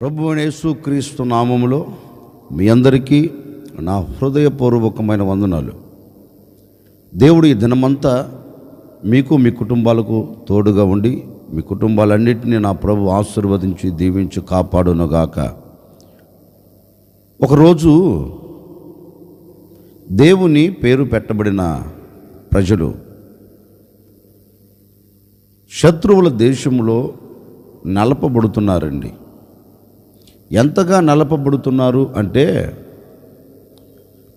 ప్రభు యేసు క్రీస్తు నామములో మీ అందరికీ నా హృదయపూర్వకమైన వందనాలు. దేవుడు ఈ దినమంతా మీకు మీ కుటుంబాలకు తోడుగా ఉండి మీ కుటుంబాలన్నింటినీ నా ప్రభు ఆశీర్వదించి దీవించి కాపాడునుగాక. ఒకరోజు దేవుని పేరు పెట్టబడిన ప్రజలు శత్రువుల దేశంలో నలపబడుతున్నారండి. ఎంతగా నలపబడుతున్నారు అంటే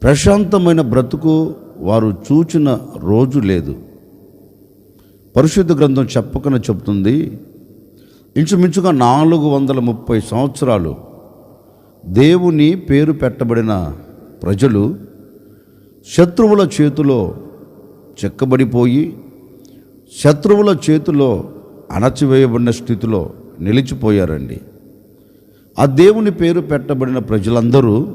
ప్రశాంతమైన బ్రతుకు వారు చూచిన రోజు లేదు. పరిశుద్ధ గ్రంథం చెప్పకనే చెప్తుంది ఇంచుమించుగా నాలుగు వందల ముప్పై సంవత్సరాలు దేవుని పేరు పెట్టబడిన ప్రజలు శత్రువుల చేతిలో చెక్కబడిపోయి శత్రువుల చేతిలో అణచివేయబడిన స్థితిలో నిలిచిపోయారండి. ఆ దేవుని పేరు పెట్టబడిన ప్రజలందరూ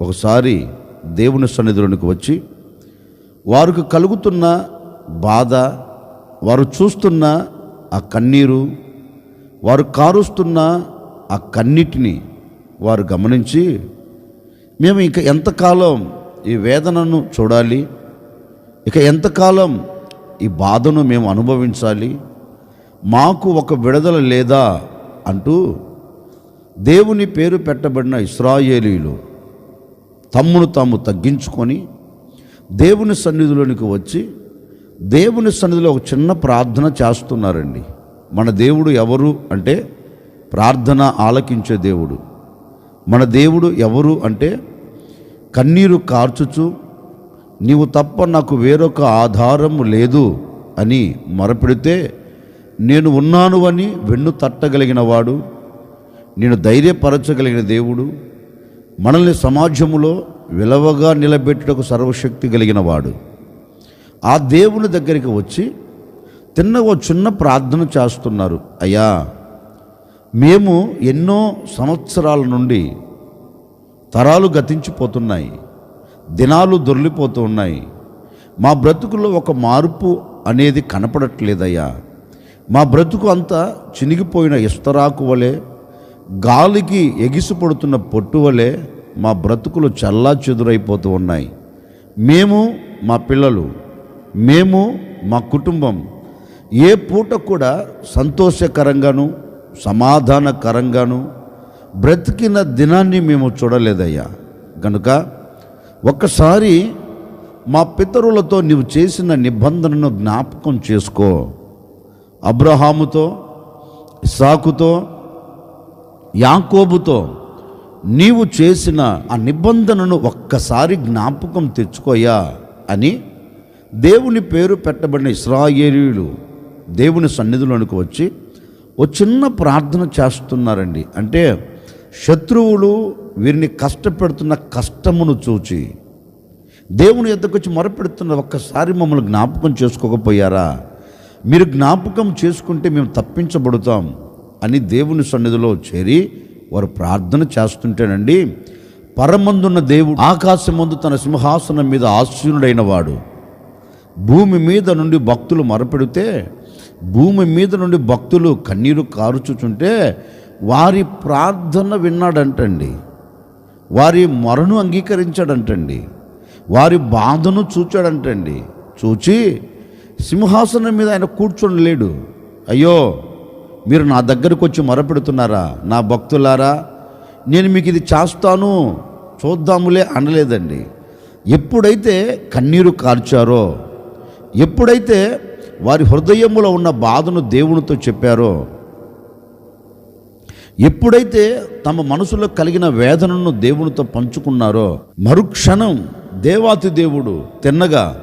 ఒకసారి దేవుని సన్నిధిలోనికి వచ్చి వారికి కలుగుతున్న బాధ వారు చూస్తున్న ఆ కన్నీరు వారు కారుస్తున్న ఆ కన్నిటిని వారు గమనించి మేము ఇక ఎంతకాలం ఈ వేదనను చూడాలి? ఇక ఎంతకాలం ఈ బాధను మేము అనుభవించాలి? మాకు ఒక విడుదల లేదా? అంటూ దేవుని పేరు పెట్టబడిన ఇస్రాయేలీలు తమ్మును తాము తగ్గించుకొని దేవుని సన్నిధిలోనికి వచ్చి దేవుని సన్నిధిలో ఒక చిన్న ప్రార్థన చేస్తున్నారండి. మన దేవుడు ఎవరు అంటే ప్రార్థన ఆలకించే దేవుడు. మన దేవుడు ఎవరు అంటే కన్నీరు కార్చుచు నీవు తప్ప నాకు వేరొక ఆధారము లేదు అని మొరపెడితే నేను ఉన్నాను అని వెన్ను తట్టగలిగిన వాడు నేను ధైర్యపరచగలిగిన దేవుడు మనల్ని సమాజములో విలవగా నిలబెట్టుటకు సర్వశక్తి కలిగిన వాడు ఆ దేవుని దగ్గరికి వచ్చి తిన్న ఓ చిన్న ప్రార్థన చేస్తున్నారు. అయ్యా మేము ఎన్నో సంవత్సరాల నుండి తరాలు గతించిపోతున్నాయి దినాలు దొర్లిపోతూ ఉన్నాయి. మా బ్రతుకులో ఒక మార్పు అనేది కనపడట్లేదయ్యా. మా బ్రతుకు అంతా చినిగిపోయిన ఇస్తరాకు వలె గాలికి ఎగిసిపడుతున్న పొట్టు వలె మా బ్రతుకులు చల్లా చెదురైపోతూ ఉన్నాయి. మేము మా పిల్లలు మేము మా కుటుంబం. ఏ పూట కూడా సంతోషకరంగాను సమాధానకరంగాను బ్రతికిన దినాన్ని మేము చూడలేదయ్యా. కనుక ఒక్కసారి మా పితరులతో నీవు చేసిన నిబంధనను జ్ఞాపకం చేసుకో. అబ్రహాముతో ఇసాకుతో యాకోబుతో నీవు చేసిన ఆ నిబంధనను ఒక్కసారి జ్ఞాపకం తెచ్చుకోయా అని దేవుని పేరు పెట్టబడిన ఇస్రాయేలీలు దేవుని సన్నిధిలోనికి వచ్చి ఓ చిన్న ప్రార్థన చేస్తున్నారండి. అంటే శత్రువులు వీరిని కష్టపెడుతున్న కష్టమును చూచి దేవుని ఎద్దకు వచ్చి మొరపెడుతున్న ఒక్కసారి మమ్మల్ని జ్ఞాపకం చేసుకోకపోయారా? మీరు జ్ఞాపకం చేసుకుంటే మేము తప్పించబడుతాం. అని దేవుని సన్నిధిలో చేరి వారు ప్రార్థన చేస్తుంటేనండి పరమందున్న దేవుడు ఆకాశమందు తన సింహాసనం మీద ఆశీనుడైన వాడు. భూమి మీద నుండి భక్తులు మరపెడితే భూమి మీద నుండి భక్తులు కన్నీరు కారుచుచుంటే వారి ప్రార్థన విన్నాడంటండి. వారి మొరను అంగీకరించాడంటండి. వారి బాధను చూచాడంటండి. చూచి సింహాసనం మీద ఆయన కూర్చొని లేడు. అయ్యో మీరు నా దగ్గరకు వచ్చి మొరపెడుతున్నారా? నా భక్తులారా నేను మీకు ఇది చేస్తాను. చూద్దాములే అనలేదండి. ఎప్పుడైతే కన్నీరు కార్చారో ఎప్పుడైతే వారి హృదయములో ఉన్న బాధను దేవునితో చెప్పారో ఎప్పుడైతే తమ మనసులో కలిగిన వేదనను దేవునితో పంచుకున్నారో మరుక్షణం దేవాతి దేవుడు తిన్నగా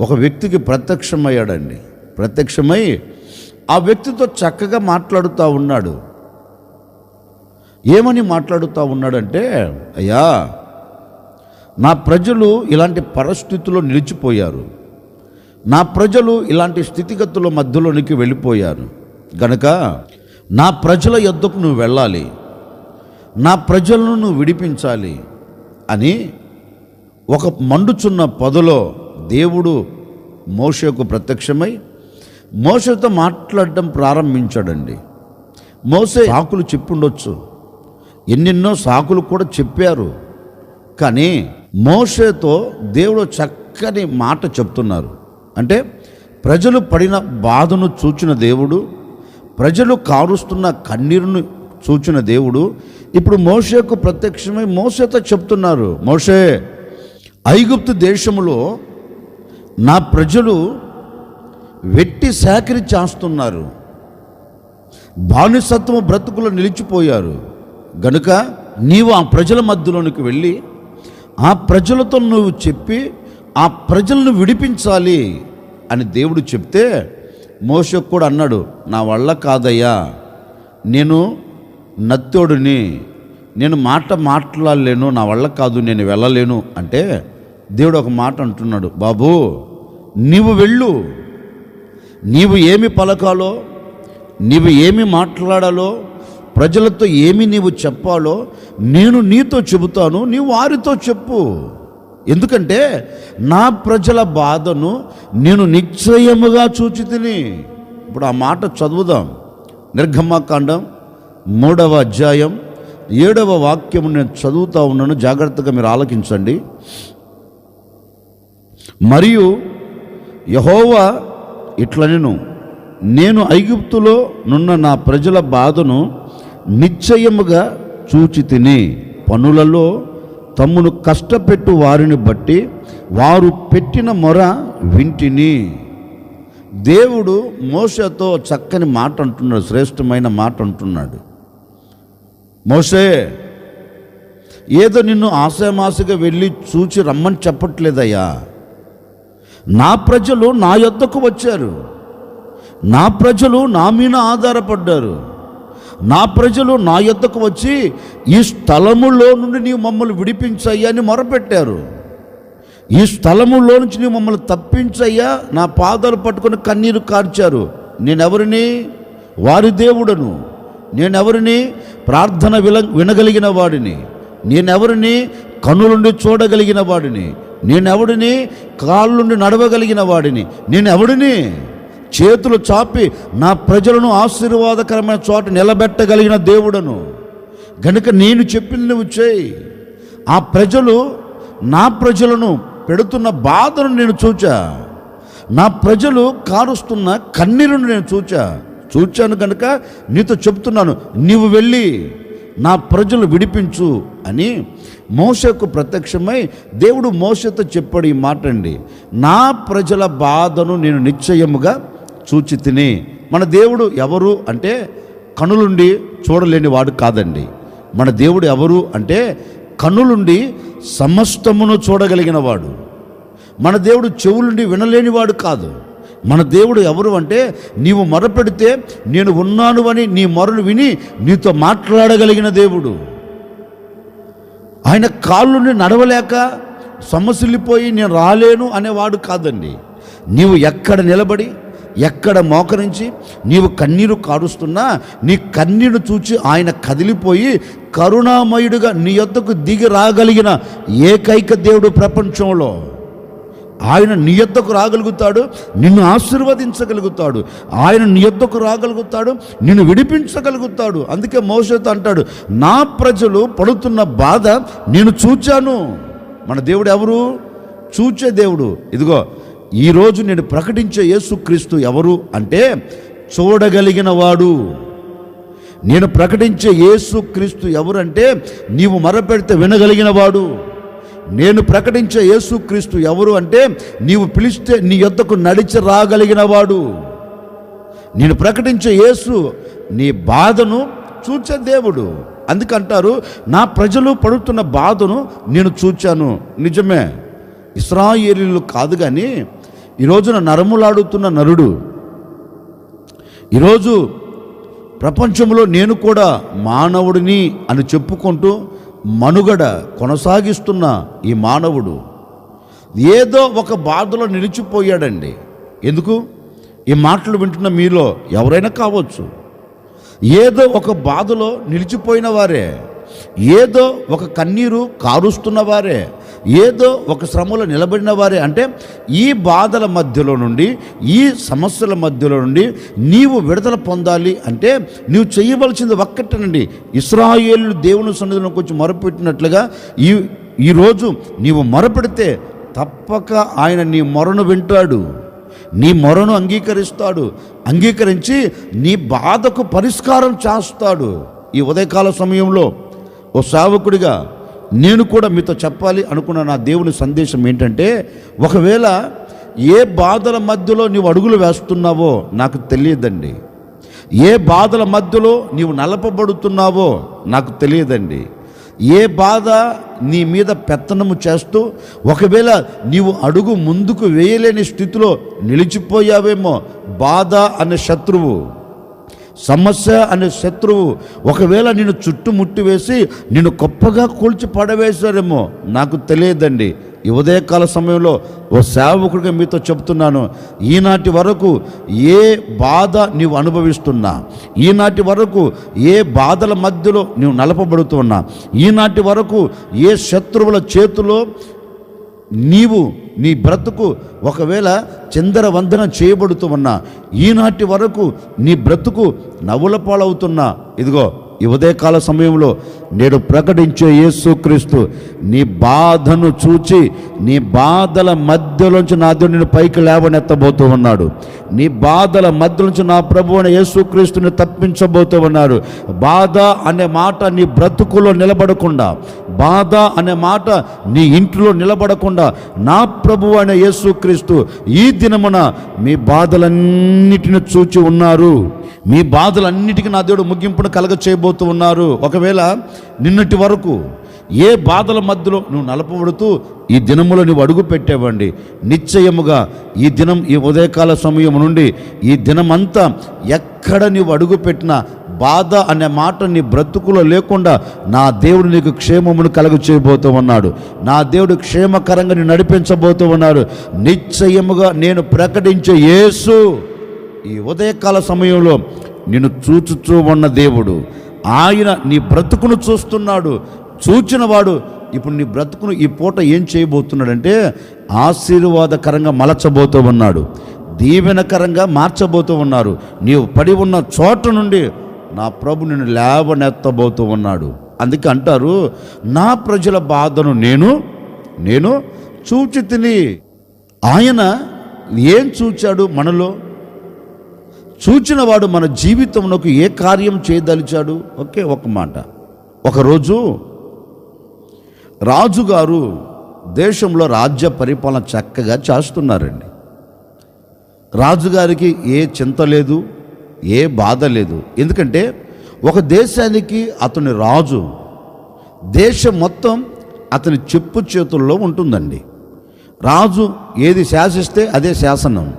ఒక వ్యక్తికి ప్రత్యక్షమయ్యాడండి. ప్రత్యక్షమై ఆ వ్యక్తితో చక్కగా మాట్లాడుతూ ఉన్నాడు. ఏమని మాట్లాడుతూ ఉన్నాడంటే అయ్యా నా ప్రజలు ఇలాంటి పరిస్థితుల్లో నిలిచిపోయారు. నా ప్రజలు ఇలాంటి స్థితిగతుల మధ్యలోనికి వెళ్ళిపోయారు. గనక నా ప్రజల యొద్దకు నువ్వు వెళ్ళాలి. నా ప్రజలను నువ్వు విడిపించాలి అని ఒక మండుచున్న పొదలో దేవుడు మోషకు ప్రత్యక్షమై మోసతో మాట్లాడడం ప్రారంభించాడండి. మోసే ఆకులు చెప్పుండొచ్చు. ఎన్నెన్నో సాకులు కూడా చెప్పారు. కానీ మోషేతో దేవుడు చక్కని మాట చెప్తున్నారు. అంటే ప్రజలు పడిన బాధను చూచిన దేవుడు ప్రజలు కారుస్తున్న కన్నీరును చూచిన దేవుడు ఇప్పుడు మోసేకు ప్రత్యక్షమై మోసేతో చెప్తున్నారు. మోసే ఐగుప్తు దేశములో నా ప్రజలు వెట్టి సేకరి చేస్తున్నారు. బానిసత్వం బ్రతుకులో నిలిచిపోయారు. గనుక నీవు ఆ ప్రజల మధ్యలోనికి వెళ్ళి ఆ ప్రజలతో నువ్వు చెప్పి ఆ ప్రజలను విడిపించాలి అని దేవుడు చెప్తే మోసకు కూడా అన్నాడు నా వల్ల కాదయ్యా. నేను నత్తోడిని నేను మాట మాట్లాడలేను నా వల్ల కాదు నేను వెళ్ళలేను అంటే దేవుడు ఒక మాట అంటున్నాడు బాబు నీవు వెళ్ళు. నీవు ఏమి పలకాలో నీవు ఏమి మాట్లాడాలో ప్రజలతో ఏమి నీవు చెప్పాలో నేను నీతో చెబుతాను నీవు వారితో చెప్పు. ఎందుకంటే నా ప్రజల బాధను నేను నిశ్చయముగా చూచి తిని ఇప్పుడు ఆ మాట చదువుదాం. నిర్గమాకాండం మూడవ అధ్యాయం ఏడవ వాక్యము నేను చదువుతా ఉన్నాను. జాగ్రత్తగా మీరు ఆలకించండి. మరియు యహోవా ఇట్లనెను నేను ఐగుప్తులో నున్న నా ప్రజల బాధను నిశ్చయముగా చూచి తిని పనులలో తమ్మును కష్టపెట్టు వారిని బట్టి వారు పెట్టిన మొర వింటిని. దేవుడు మోసతో చక్కని మాట అంటున్నాడు శ్రేష్టమైన మాట అంటున్నాడు మోసే ఏదో నిన్ను ఆశామాసగా వెళ్ళి చూచి రమ్మని చెప్పట్లేదయ్యా. నా ప్రజలు నా యొద్దకు వచ్చారు. నా ప్రజలు నా మీద ఆధారపడ్డారు. నా ప్రజలు నా యొద్దకు వచ్చి ఈ స్థలములో నుండి నీవు మమ్మల్ని విడిపించయ్యా అని మొరపెట్టారు. ఈ స్థలములో నుంచి నీవు మమ్మల్ని తప్పించయ్యా నా పాదాలు పట్టుకొని కన్నీరు కార్చారు. నేనెవరిని? వారి దేవుడను. నేనెవరిని? ప్రార్థన విల వినగలిగిన వాడిని. నేనెవరిని? కన్నులుండి చూడగలిగిన వాడిని. నేనెవడిని? కాళ్ళుండి నడవగలిగిన వాడిని. నేనెవడిని? చేతులు చాపి నా ప్రజలను ఆశీర్వాదకరమైన చోట నిలబెట్టగలిగిన దేవుడను. గనుక నేను చెప్పింది నువ్వు చేయి. ఆ ప్రజలు నా ప్రజలను పెడుతున్న బాధను నేను చూచా. నా ప్రజలు కారుస్తున్న కన్నీరును నేను చూచా. చూచాను కనుక నీతో చెప్తున్నాను నీవు వెళ్ళి నా ప్రజలు విడిపించు అని మోసకు ప్రత్యక్షమై దేవుడు మోసతో చెప్పాడు ఈ మాట అండి నా ప్రజల బాధను నేను నిశ్చయముగా చూచి తిని మన దేవుడు ఎవరు అంటే కనులుండి చూడలేని వాడు కాదండి. మన దేవుడు ఎవరు అంటే కన్నులుండి సమస్తమును చూడగలిగిన వాడు. మన దేవుడు చెవులుండి వినలేనివాడు కాదు. మన దేవుడు ఎవరు అంటే నీవు మొరపెడితే నేను ఉన్నాను అని నీ మొరలు విని నీతో మాట్లాడగలిగిన దేవుడు. ఆయన కాళ్ళుని నడవలేక సమస్యలిపోయి నేను రాలేను అనేవాడు కాదండి. నీవు ఎక్కడ నిలబడి ఎక్కడ మోకరించి నీవు కన్నీరు కారుస్తున్నా నీ కన్నీరు చూచి ఆయన కదిలిపోయి కరుణామయుడుగా నీ యొద్దకు దిగి రాగలిగిన ఏకైక దేవుడు ప్రపంచంలో. ఆయన నీ యొద్దకు రాగలుగుతాడు నిన్ను ఆశీర్వదించగలుగుతాడు. ఆయన నీ యొద్దకు రాగలుగుతాడు నిన్ను విడిపించగలుగుతాడు. అందుకే మోసతో అంటాడు నా ప్రజలు పడుతున్న బాధ నేను చూచాను. మన దేవుడు ఎవరు? చూచే దేవుడు. ఇదిగో ఈరోజు నేను ప్రకటించే యేసుక్రీస్తు ఎవరు అంటే చూడగలిగిన వాడు. నేను ప్రకటించే యేసుక్రీస్తు ఎవరంటే నీవు మరపెడితే వినగలిగిన వాడు. నేను ప్రకటించే యేసుక్రీస్తు ఎవరు అంటే నీవు పిలిస్తే నీ యొద్దకు నడిచి రాగలిగిన వాడు నేను ప్రకటించే యేసు నీ బాధను చూచే దేవుడు. అందుకంటారు నా ప్రజలు పడుతున్న బాధను నేను చూచాను. నిజమే. ఇస్రాయేలీలు కాదు కానీ ఈరోజున నరములాడుతున్న నరుడు. ఈరోజు ప్రపంచంలో నేను కూడా మానవుడిని అని చెప్పుకుంటూ మనుగడ కొనసాగిస్తున్న ఈ మానవుడు ఏదో ఒక బాధలో నిలిచిపోయాడండి. ఎందుకు? ఈ మాటలు వింటున్న మీలో ఎవరైనా కావచ్చు. ఏదో ఒక బాధలో నిలిచిపోయిన వారే ఏదో ఒక కన్నీరు కారుస్తున్న వారే ఏదో ఒక శ్రమలో నిలబడిన వారే అంటే ఈ బాధల మధ్యలో నుండి ఈ సమస్యల మధ్యలో నుండి నీవు విడుదల పొందాలి అంటే నీవు చేయవలసింది ఒక్కటేనండి. ఇస్రాయేలు దేవుని సన్నిధిలో కొంచెం మొరపెట్టినట్లుగా ఈ ఈరోజు నీవు మొరపెడితే తప్పక ఆయన నీ మొరను వింటాడు. నీ మొరను అంగీకరిస్తాడు. అంగీకరించి నీ బాధకు పరిష్కారం చేస్తాడు. ఈ ఉదయకాల సమయంలో ఓ సేవకుడిగా నేను కూడా మీతో చెప్పాలి అనుకున్న నా దేవుని సందేశం ఏంటంటే ఒకవేళ ఏ బాధల మధ్యలో నీవు అడుగులు వేస్తున్నావో నాకు తెలియదండి. ఏ బాధల మధ్యలో నీవు నలపబడుతున్నావో నాకు తెలియదండి. ఏ బాధ నీ మీద పెత్తనము చేస్తూ ఒకవేళ నీవు అడుగు ముందుకు వేయలేని స్థితిలో నిలిచిపోయావేమో బాధ అనే శత్రువు. సమస్య అనే శత్రువు ఒకవేళ నిన్ను చుట్టుముట్టి వేసి నిన్ను గొప్పగా కూల్చి పడవేశారేమో నాకు తెలియదండి. ఈ ఉదయకాల సమయంలో ఓ సేవకుడిగా మీతో చెప్తున్నాను ఈనాటి వరకు ఏ బాధ నీవు అనుభవిస్తున్నా ఈనాటి వరకు ఏ బాధల మధ్యలో నీవు నలపబడుతున్నా ఈనాటి వరకు ఏ శత్రువుల చేతిలో నీవు నీ బ్రతుకు ఒకవేళ చందర వందన చేయబడుతూ ఉన్నా ఈనాటి వరకు నీ బ్రతుకు నవ్వుల పాలవుతున్నా. ఇదిగో ఈ ఉదయకాల సమయంలో నేడు ప్రకటించే యేసుక్రీస్తు నీ బాధను చూచి నీ బాధల మధ్యలోంచి నా దేవుడు పైకి లేవనెత్తబోతూ ఉన్నాడు. నీ బాధల మధ్యలోంచి నా ప్రభు అయిన యేసుక్రీస్తుని తప్పించబోతూ ఉన్నారు బాధ అనే మాట నీ బ్రతుకులో నిలబడకుండా బాధ అనే మాట నీ ఇంట్లో నిలబడకుండా నా ప్రభు అయిన యేసుక్రీస్తు ఈ దినమున మీ బాధలన్నిటిని చూచి ఉన్నారు. మీ బాధలన్నిటికీ నా దేవుడు ముగింపును కలగ చేయబోతూ ఉన్నారు. ఒకవేళ నిన్నటి వరకు ఏ బాధల మధ్యలో నువ్వు నలపబడుతూ ఈ దినములో నువ్వు అడుగు పెట్టేవండి నిశ్చయముగా ఈ దినం ఈ ఉదయకాల సమయం నుండి ఈ దినమంతా ఎక్కడ నువ్వు అడుగు పెట్టినా బాధ అనే మాట నీ బ్రతుకులో లేకుండా నా దేవుడు నీకు క్షేమమును కలుగు చేయబోతూ ఉన్నాడు. నా దేవుడు క్షేమకరంగా నేను నడిపించబోతూ ఉన్నాడు. నిశ్చయముగా నేను ప్రకటించే యేసు ఈ ఉదయకాల సమయంలో నిన్ను చూచుచూ ఉన్న దేవుడు ఆయన నీ బ్రతుకును చూస్తున్నాడు చూచినవాడు ఇప్పుడు నీ బ్రతుకును ఈ పూట ఏం చేయబోతున్నాడంటే ఆశీర్వాదకరంగా మలచబోతూ ఉన్నాడు దీవెనకరంగా మార్చబోతూ ఉన్నారు. నీవు పడి ఉన్న చోట నుండి నా ప్రభు నిన్ను లేవనెత్తబోతూ ఉన్నాడు. అందుకే అంటారు నా ప్రజల బాధను నేను నేను చూచి తిని. ఆయన ఏం చూచాడు మనలో? చూచినవాడు మన జీవితంలోకి ఏ కార్యం చేయదలిచాడు? ఒకే ఒక మాట. ఒకరోజు రాజుగారు దేశంలో రాజ్య పరిపాలన చక్కగా చేస్తున్నారండి. రాజుగారికి ఏ చింత లేదు ఏ బాధ లేదు. ఎందుకంటే ఒక దేశానికి అతని రాజు దేశం మొత్తం అతని చెప్పు చేతుల్లో ఉంటుందండి. రాజు ఏది శాసిస్తే అదే శాసనం.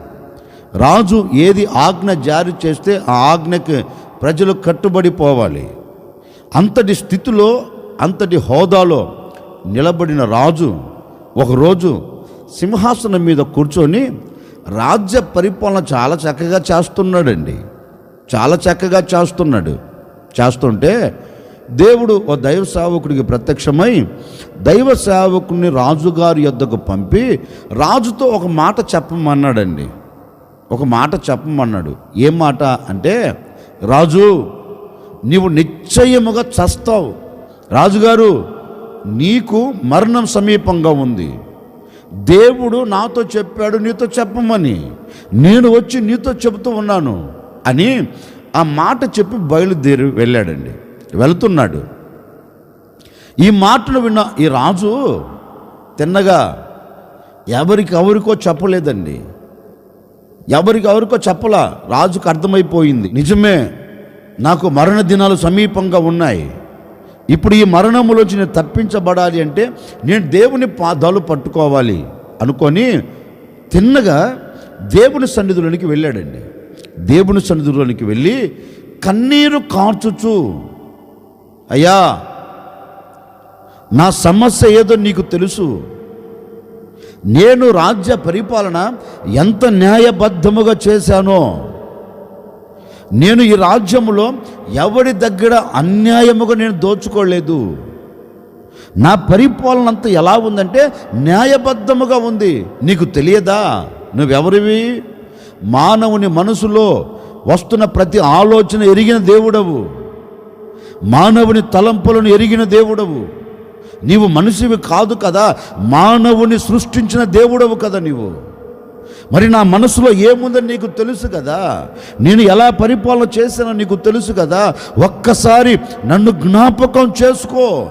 రాజు ఏది ఆజ్ఞ జారీ చేస్తే ఆ ఆజ్ఞకి ప్రజలు కట్టుబడి పోవాలి. అంతటి స్థితిలో అంతటి హోదాలో నిలబడిన రాజు ఒకరోజు సింహాసనం మీద కూర్చొని రాజ్య పరిపాలన చాలా చక్కగా చేస్తున్నాడండి. చాలా చక్కగా చేస్తున్నాడు. చేస్తుంటే దేవుడు ఓ దైవ సేవకుడికి ప్రత్యక్షమై దైవ సేవకుడిని రాజుగారి యొద్దకు పంపి రాజుతో ఒక మాట చెప్పమన్నాడండి. ఒక మాట చెప్పమన్నాడు. ఏం మాట అంటే రాజు నీవు నిశ్చయముగా చస్తావు. రాజుగారు నీకు మరణం సమీపంగా ఉంది. దేవుడు నాతో చెప్పాడు నీతో చెప్పమని. నేను వచ్చి నీతో చెబుతూ ఉన్నాను అని ఆ మాట చెప్పి బయలుదేరి వెళ్ళాడండి. వెళుతున్నాడు. ఈ మాటను విన్న ఈ రాజు తిన్నగా ఎవరికి ఎవరికో చెప్పలేదండి. ఎవరికి ఎవరికో చెప్పలా రాజుకు అర్థమైపోయింది. నిజమే నాకు మరణ దినాలు సమీపంగా ఉన్నాయి. ఇప్పుడు ఈ మరణములోంచి నేను తప్పించబడాలి అంటే నేను దేవుని పాదాలు పట్టుకోవాలి. అనుకొని తిన్నగా దేవుని సన్నిధిలోనికి వెళ్ళాడండి. దేవుని సన్నిధిలోనికి వెళ్ళి కన్నీరు కార్చుచు. అయ్యా నా సమస్య ఏదో నీకు తెలుసు. నేను రాజ్య పరిపాలన ఎంత న్యాయబద్ధముగా చేశానో. నేను ఈ రాజ్యములో ఎవరి దగ్గర అన్యాయముగా నేను దోచుకోలేదు. నా పరిపాలన అంతా ఎలా ఉందంటే న్యాయబద్ధముగా ఉంది. నీకు తెలియదా? నువ్వెవరివి? మానవుని మనసులో వస్తున్న ప్రతి ఆలోచన ఎరిగిన దేవుడవు. మానవుని తలంపులను ఎరిగిన దేవుడవు. నీవు మనిషివి కాదు కదా మానవుని సృష్టించిన దేవుడవు కదా నీవు. మరి నా మనసులో ఏముందని నీకు తెలుసు కదా నేను ఎలా పరిపాలన చేశానో నీకు తెలుసు కదా ఒక్కసారి నన్ను జ్ఞాపకం చేసుకో.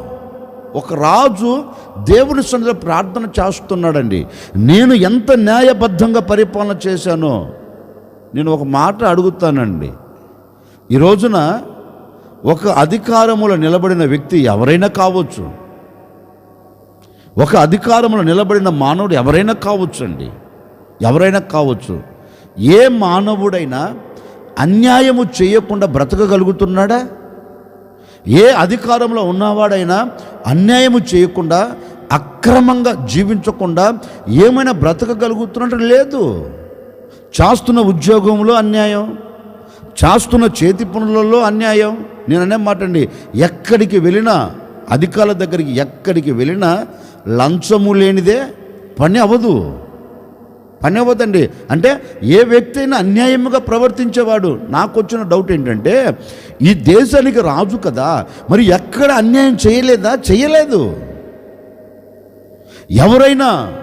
ఒక రాజు దేవుని సన్నిధిలో ప్రార్థన చేస్తున్నాడండి నేను ఎంత న్యాయబద్ధంగా పరిపాలన చేశానో నేను ఒక మాట అడుగుతానండి. ఈ రోజున ఒక అధికారములో నిలబడిన వ్యక్తి ఎవరైనా కావచ్చు ఒక అధికారంలో నిలబడిన మానవుడు ఎవరైనా కావచ్చు అండి ఎవరైనా కావచ్చు. ఏ మానవుడైనా అన్యాయము చేయకుండా బ్రతకగలుగుతున్నాడా? ఏ అధికారంలో ఉన్నవాడైనా అన్యాయము చేయకుండా అక్రమంగా జీవించకుండా ఏమైనా బ్రతకగలుగుతున్నట్టు లేదు. చేస్తున్న ఉద్యోగంలో అన్యాయం. చేస్తున్న చేతి పనులలో అన్యాయం. నేను అనే మాట అండి ఎక్కడికి వెళ్ళినా అధికారుల దగ్గరికి ఎక్కడికి వెళ్ళినా లంచము లేనిదే పని అవ్వదు. పని అవ్వదండి. అంటే ఏ వ్యక్తి అయినా అన్యాయముగా ప్రవర్తించేవాడు. నాకు వచ్చిన డౌట్ ఏంటంటే ఈ దేశానికి రాజు కదా మరి ఎక్కడ అన్యాయం చేయలేదా? చేయలేదు. ఎవరైనా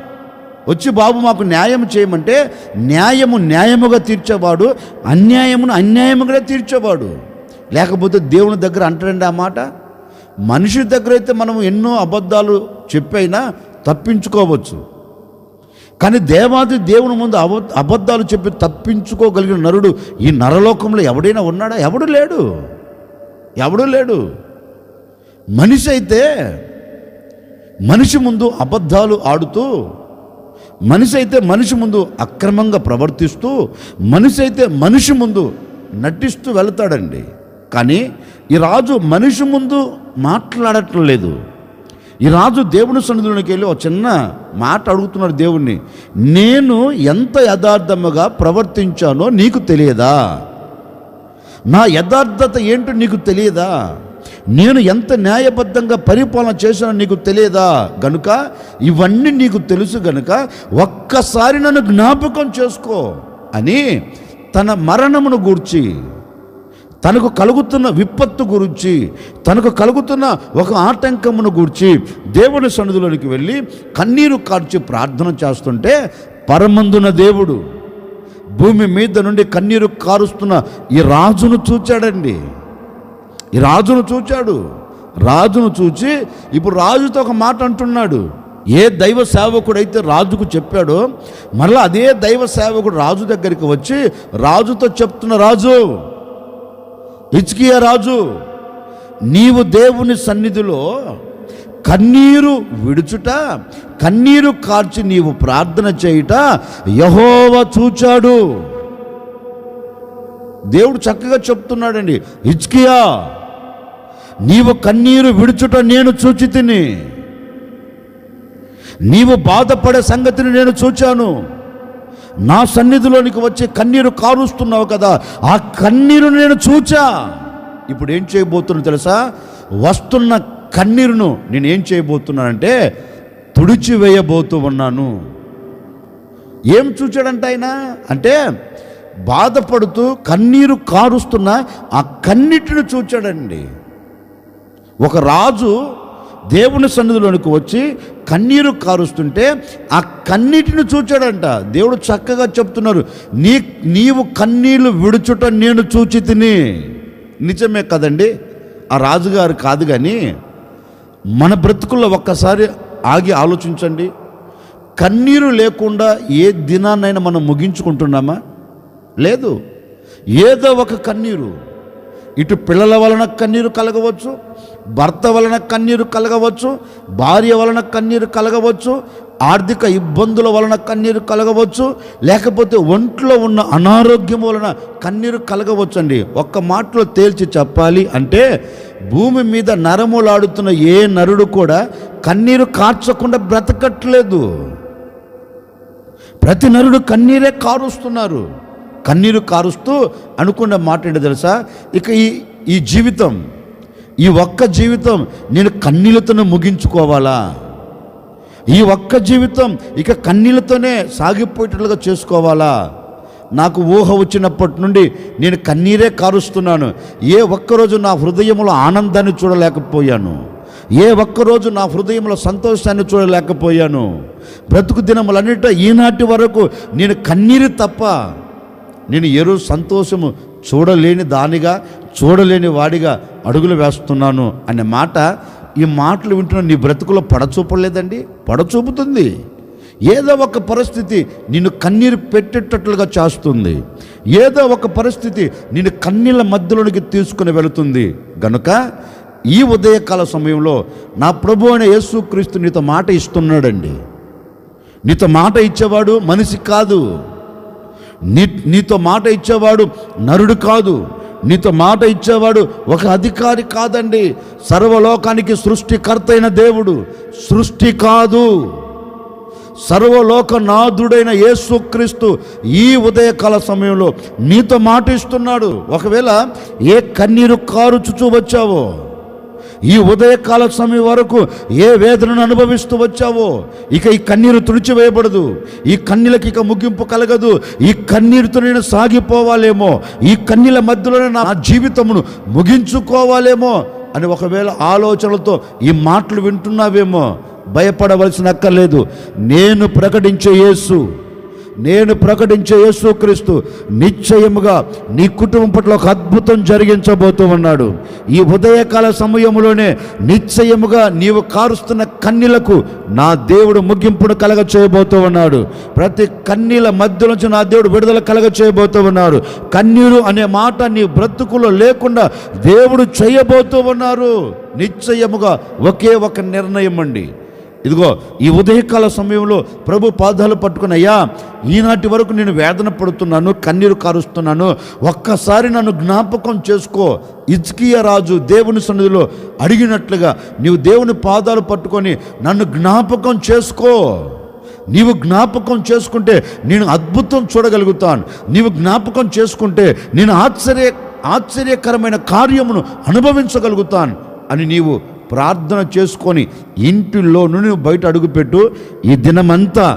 వచ్చి బాబు మాకు న్యాయం చేయమంటే న్యాయము న్యాయముగా తీర్చేవాడు అన్యాయమును అన్యాయముగా తీర్చేవాడు. లేకపోతే దేవుని దగ్గర అంటాడండి ఆ మాట? మనిషి దగ్గర అయితే మనం ఎన్నో అబద్ధాలు చెప్పైనా తప్పించుకోవచ్చు. కానీ దేవాది దేవుని ముందు అబ అబద్ధాలు చెప్పి తప్పించుకోగలిగిన నరుడు ఈ నరలోకంలో ఎవడైనా ఉన్నాడా? ఎవడు లేడు. ఎవడు లేడు. మనిషి అయితే మనిషి ముందు అబద్ధాలు ఆడుతూ మనిషి అయితే మనిషి ముందు అక్రమంగా ప్రవర్తిస్తూ మనిషి అయితే మనిషి ముందు నటిస్తూ వెళ్తాడండి. కానీ ఈ రాజు మనిషి ముందు మాట్లాడటం లేదు ఈ రాజు దేవుని సన్నిధిలోకి వెళ్ళి ఒక చిన్న మాట అడుగుతున్నాడు దేవుణ్ణి. నేను ఎంత యథార్థముగా ప్రవర్తించానో నీకు తెలియదా? నా యథార్థత ఏంటో నీకు తెలియదా? నేను ఎంత న్యాయబద్ధంగా పరిపాలన చేశానో నీకు తెలియదా? గనుక ఇవన్నీ నీకు తెలుసు గనుక ఒక్కసారి నన్ను జ్ఞాపకం చేసుకో అని తన మరణమును గూర్చి తనకు కలుగుతున్న విపత్తు గురించి తనకు కలుగుతున్న ఒక ఆటంకమును గూర్చి దేవుని సన్నిధిలోనికి వెళ్ళి కన్నీరు కార్చి ప్రార్థన చేస్తుంటే పరమందున దేవుడు భూమి మీద నుండి కన్నీరు కారుస్తున్న ఈ రాజును చూచాడండి. ఈ రాజును చూచాడు. రాజును చూచి ఇప్పుడు రాజుతో ఒక మాట అంటున్నాడు. ఏ దైవ సేవకుడైతే రాజుకు చెప్పాడో మరలా అదే దైవ సేవకుడు రాజు దగ్గరికి వచ్చి రాజుతో చెప్తున్న రాజు హిచ్కియా రాజు నీవు దేవుని సన్నిధిలో కన్నీరు విడుచుట కన్నీరు కార్చి నీవు ప్రార్థన చేయుట యహోవ చూచాడు. దేవుడు చక్కగా చెప్తున్నాడండి హిచ్కియా నీవు కన్నీరు విడుచుట నేను చూచి తిని నీవు బాధపడే సంగతిని నేను చూచాను. నా సన్నిధిలోనికి వచ్చే కన్నీరు కారుస్తున్నావు కదా ఆ కన్నీరు నేను చూచా. ఇప్పుడు ఏం చేయబోతున్నా తెలుసా? వస్తున్న కన్నీరును నేను ఏం చేయబోతున్నానంటే తుడిచివేయబోతూ ఉన్నాను. ఏం చూచాడంట ఆయన? అంటే బాధపడుతూ కన్నీరు కారుస్తున్న ఆ కన్నిటిని చూచాడండి. ఒక రాజు దేవుని సన్నిధిలోనికి వచ్చి కన్నీరు కారుస్తుంటే ఆ కన్నీటిని చూచాడంట. దేవుడు చక్కగా చెప్తున్నారు నీ నీవు కన్నీళ్ళు విడుచుట నేను చూచి తిని. నిజమే కదండి? ఆ రాజుగారు కాదు కానీ మన బ్రతుకుల్లో ఒక్కసారి ఆగి ఆలోచించండి. కన్నీరు లేకుండా ఏ దినాన్నైనా మనం ముగించుకుంటున్నామా? లేదు. ఏదో ఒక కన్నీరు. ఇటు పిల్లల వలన కన్నీరు కలగవచ్చు భర్త వలన కన్నీరు కలగవచ్చు భార్య వలన కన్నీరు కలగవచ్చు ఆర్థిక ఇబ్బందుల వలన కన్నీరు కలగవచ్చు లేకపోతే ఒంట్లో ఉన్న అనారోగ్యం వలన కన్నీరు కలగవచ్చు అండి ఒక్క మాటలో తేల్చి చెప్పాలి అంటే భూమి మీద నరములాడుతున్న ఏ నరుడు కూడా కన్నీరు కార్చకుండా బ్రతకట్లేదు. ప్రతి నరుడు కన్నీరే కారుస్తున్నారు. కన్నీరు కారుస్తూ అనుకున్న మాట ఏంటో తెలుసా? ఇక ఈ ఈ జీవితం ఈ ఒక్క జీవితం నేను కన్నీళ్ళతోనే ముగించుకోవాలా? ఈ ఒక్క జీవితం ఇక కన్నీళ్ళతోనే సాగిపోయేటట్లుగా చేసుకోవాలా? నాకు ఊహ వచ్చినప్పటి నుండి నేను కన్నీరే కారుస్తున్నాను. ఏ ఒక్కరోజు నా హృదయంలో ఆనందాన్ని చూడలేకపోయాను. ఏ ఒక్కరోజు నా హృదయంలో సంతోషాన్ని చూడలేకపోయాను. బ్రతుకు దినములన్నిట ఈనాటి వరకు నేను కన్నీరు తప్ప నేను ఎరు సంతోషము చూడలేని దానిగా చూడలేని వాడిగా అడుగులు వేస్తున్నాను అనే మాట ఈ మాటలు వింటున్న నీ బ్రతుకులో పడచూపలేదండి? పడచూపుతుంది. ఏదో ఒక పరిస్థితి నిన్ను కన్నీరు పెట్టేటట్లుగా చేస్తుంది. ఏదో ఒక పరిస్థితి నిన్ను కన్నీళ్ళ మధ్యలోనికి తీసుకుని వెళుతుంది. గనుక ఈ ఉదయకాల సమయంలో నా ప్రభు అయిన యేసుక్రీస్తు నీతో మాట ఇస్తున్నాడండి. నీతో మాట ఇచ్చేవాడు మనిషి కాదు. నీ నీతో మాట ఇచ్చేవాడు నరుడు కాదు. నీతో మాట ఇచ్చేవాడు ఒక అధికారి కాదండి. సర్వలోకానికి సృష్టికర్త అయిన దేవుడు. సృష్టి కాదు. సర్వలోక నాథుడైన యేసుక్రీస్తు ఈ ఉదయకాల సమయంలో నీతో మాట ఇస్తున్నాడు. ఒకవేళ ఏ కన్నీరు కారు చుచూ వచ్చావో ఈ ఉదయకాల సమయం వరకు ఏ వేదనను అనుభవిస్తూ వచ్చావో ఇక ఈ కన్నీరు తుడిచివేయబడదు. ఈ కన్నీలకి ఇక ముగింపు కలగదు. ఈ కన్నీరుతో నేను సాగిపోవాలేమో ఈ కన్నీల మధ్యలోనే నా జీవితమును ముగించుకోవాలేమో అని ఒకవేళ ఆలోచనలతో ఈ మాటలు వింటున్నావేమో భయపడవలసిన అక్కర్లేదు. నేను ప్రకటించే యేసు నేను ప్రకటించే యేసుక్రీస్తు నిశ్చయముగా నీ కుటుంబం పట్ల ఒక అద్భుతం జరిగించబోతూ ఉన్నాడు. ఈ ఉదయకాల సమయంలోనే నిశ్చయముగా నీవు కారుస్తున్న కన్నీలకు నా దేవుడు ముగింపును కలగ చేయబోతూ ఉన్నాడు. ప్రతి కన్నీల మధ్య నుంచి నా దేవుడు విడుదల కలగ చేయబోతూ ఉన్నాడు. కన్నీరు అనే మాట నీ బ్రతుకులో లేకుండా దేవుడు చేయబోతూ ఉన్నారు. నిశ్చయముగా ఒకే ఒక నిర్ణయం అండి ఇదిగో ఈ ఉదయకాల సమయంలో ప్రభు పాదాలు పట్టుకుని అయ్యా ఈనాటి వరకు నేను వేదన పడుతున్నాను కన్నీరు కారుస్తున్నాను ఒక్కసారి నన్ను జ్ఞాపకం చేసుకో. ఇజ్కియ రాజు దేవుని సన్నిధిలో అడిగినట్లుగా నీవు దేవుని పాదాలు పట్టుకొని నన్ను జ్ఞాపకం చేసుకో. నీవు జ్ఞాపకం చేసుకుంటే నేను అద్భుతం చూడగలుగుతాను. నీవు జ్ఞాపకం చేసుకుంటే నేను ఆశ్చర్య ఆశ్చర్యకరమైన కార్యమును అనుభవించగలుగుతాను. అని నీవు ప్రార్థన చేసుకొని ఇంటిలో నువ్వు బయట అడుగుపెట్టు. ఈ దినమంతా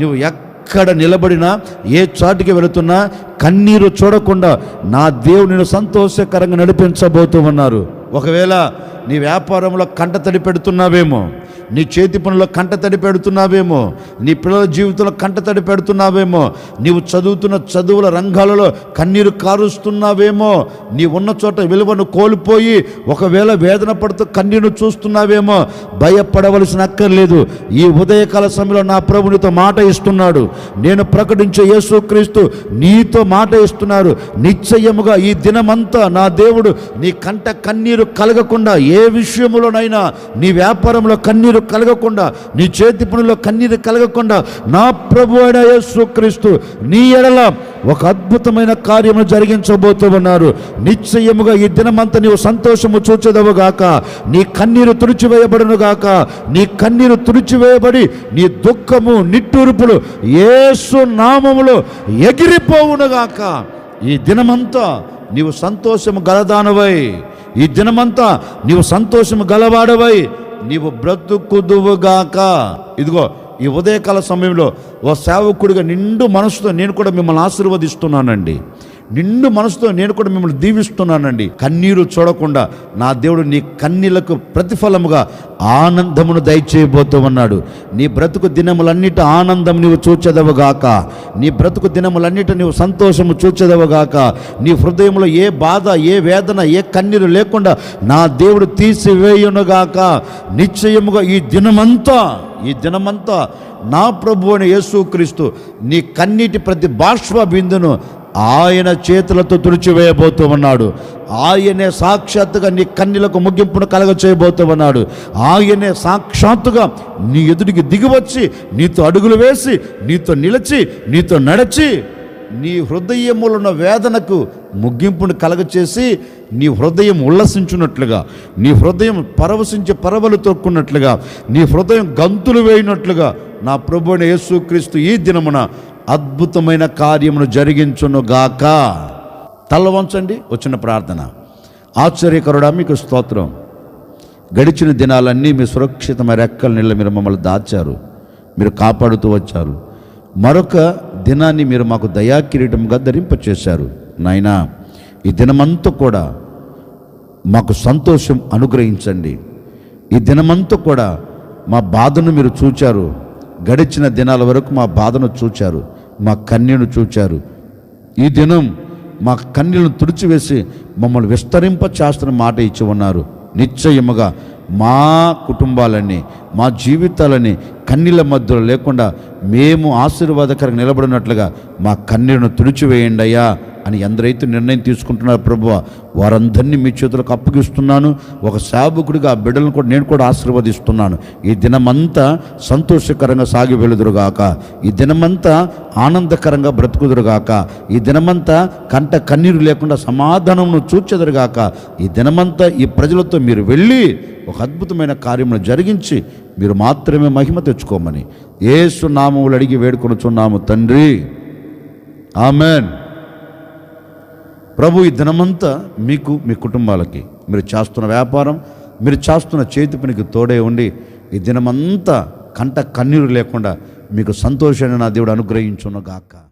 నువ్వు ఎక్కడ నిలబడినా ఏ చాటుకి వెళుతున్నా కన్నీరు చూడకుండా నా దేవుడు నేను సంతోషకరంగా నడిపించబోతూ ఉన్నారు. ఒకవేళ నీ వ్యాపారంలో కంట తడి పెడుతున్నావేమో నీ చేతి పనుల్లో కంటతడి పెడుతున్నావేమో నీ పిల్లల జీవితంలో కంట తడి పెడుతున్నావేమో నీవు చదువుతున్న చదువుల రంగాలలో కన్నీరు కారుస్తున్నావేమో నీ ఉన్న చోట విలువను కోల్పోయి ఒకవేళ వేదన పడుతూ కన్నీరు చూస్తున్నావేమో భయపడవలసిన అక్కర్లేదు. ఈ ఉదయకాల సమయంలో నా ప్రభునితో మాట ఇస్తున్నాడు. నేను ప్రకటించే యేసుక్రీస్తు నీతో మాట ఇస్తున్నారు నిశ్చయముగా ఈ దినమంతా నా దేవుడు నీ కంట కన్నీరు కలగకుండా ఏ విషయములోనైనా నీ వ్యాపారంలో కన్నీరు కలగకుండా నీ చేతి పనుల్లో కన్నీరు కలగకుండా నా ప్రభు అయిన యేసుక్రీస్తు నీ ఎడల ఒక అద్భుతమైన కార్యము జరిగించబోతూ ఉన్నారు. నిశ్చయముగా ఈ దినమంతా నీవు సంతోషము చూచెదవుగాక నీ కన్నీరు తుడిచివేయబడునుగాక నీ కన్నీరు తుడిచివేయబడి నీ దుఃఖము నిట్టూర్పులు ఏసు నామములో ఎగిరిపోవునుగాక ఈ దినమంతా నీవు సంతోషము గలదానవై. ఈ దినమంతా నీవు సంతోషము గలవాడవై. నీవు బ్రతుకుదువుగాక. ఇదిగో ఈ ఉదయకాల సమయంలో ఓ సేవకుడిగా నిండు మనసుతో నేను కూడా మిమ్మల్ని ఆశీర్వదిస్తున్నానండి. నిండు మనసుతో నేను కూడా మిమ్మల్ని దీవిస్తున్నానండి. కన్నీరు చూడకుండా నా దేవుడు నీ కన్నీలకు ప్రతిఫలముగా ఆనందమును దయచేయబోతూ ఉన్నాడు. నీ బ్రతుకు దినములన్నిటి ఆనందం నీవు చూచెదవుగాక నీ బ్రతుకు దినములన్నిటి నీవు సంతోషము చూచెదవుగాక నీ హృదయంలో ఏ బాధ ఏ వేదన ఏ కన్నీరు లేకుండా నా దేవుడు తీసివేయునుగాక నిశ్చయముగా ఈ దినమంతా ఈ దినమంతా నా ప్రభు అని యేసుక్రీస్తు నీ కన్నీటి ప్రతి బాష్ప బిందును ఆయన చేతులతో తుడిచివేయబోతూ ఉన్నాడు. ఆయనే సాక్షాత్తుగా నీ కన్నీలకు ముగింపును కలగ చేయబోతూ ఉన్నాడు ఆయనే సాక్షాత్తుగా నీ ఎదుటికి దిగివచ్చి నీతో అడుగులు వేసి నీతో నిలిచి నీతో నడిచి నీ హృదయములున్న వేదనకు ముగింపును కలగచేసి నీ హృదయం ఉల్లసించున్నట్లుగా నీ హృదయం పరవశించి పరవలు తొక్కున్నట్లుగా నీ హృదయం గంతులు వేయినట్లుగా నా ప్రభుని యేసుక్రీస్తు ఈ దినమున అద్భుతమైన కార్యమును జరిగించునుగాక. తల వంచండి వచ్చిన ప్రార్థన. ఆశ్చర్యకరుడా మీకు స్తోత్రం. గడిచిన దినాలన్నీ మీ సురక్షితమైన రెక్కల నీళ్ళ మీరు మమ్మల్ని దాచారు. మీరు కాపాడుతూ వచ్చారు. మరొక దినాన్ని మీరు మాకు దయాకిరీటంగా ధరింపచేశారు. నాయనా ఈ దినమంతా కూడా మాకు సంతోషం అనుగ్రహించండి. ఈ దినమంతా కూడా మా బాధను మీరు చూచారు. గడిచిన దినాల వరకు మా బాధను చూచారు. మా కన్యను చూచారు. ఈ దినం మా కన్యలను తుడిచివేసి మమ్మల్ని విస్తరింప చేస్తున్న మాట ఇచ్చి ఉన్నారు. నిశ్చయముగా మా కుటుంబాలని మా జీవితాలని కన్నీళ్ళ మధ్యలో లేకుండా మేము ఆశీర్వాదకరంగా నిలబడినట్లుగా మా కన్నీరును తుడిచివేయండి అయ్యా అని ఎందరైతే నిర్ణయం తీసుకుంటున్నారు ప్రభు వారందరినీ మీ చేతులకు అప్పగిస్తున్నాను. ఒక సేవకుడిగా ఆ బిడ్డలను కూడా నేను కూడా ఆశీర్వదిస్తున్నాను. ఈ దినమంతా సంతోషకరంగా సాగి వెలుదురుగాక. ఈ దినమంతా ఆనందకరంగా బ్రతుకుదురుగాక. ఈ దినమంతా కంట కన్నీరు లేకుండా సమాధానమును చూచెదరుగాక. ఈ దినమంతా ఈ ప్రజలతో మీరు వెళ్ళి ఒక అద్భుతమైన కార్యమును జరిగించి మీరు మాత్రమే మహిమ తెచ్చుకోమని ఏసు నామములు అడిగి వేడుకొనుచున్నాము తండ్రి. ఆమెన్. ప్రభు ఈ దినమంతా మీకు మీ కుటుంబాలకి మీరు చేస్తున్న వ్యాపారం మీరు చేస్తున్న చేతి పనికి తోడే ఉండి ఈ దినమంతా కంట కన్నీరు లేకుండా మీకు సంతోషాన్ని నా దేవుడు అనుగ్రహించును గాక.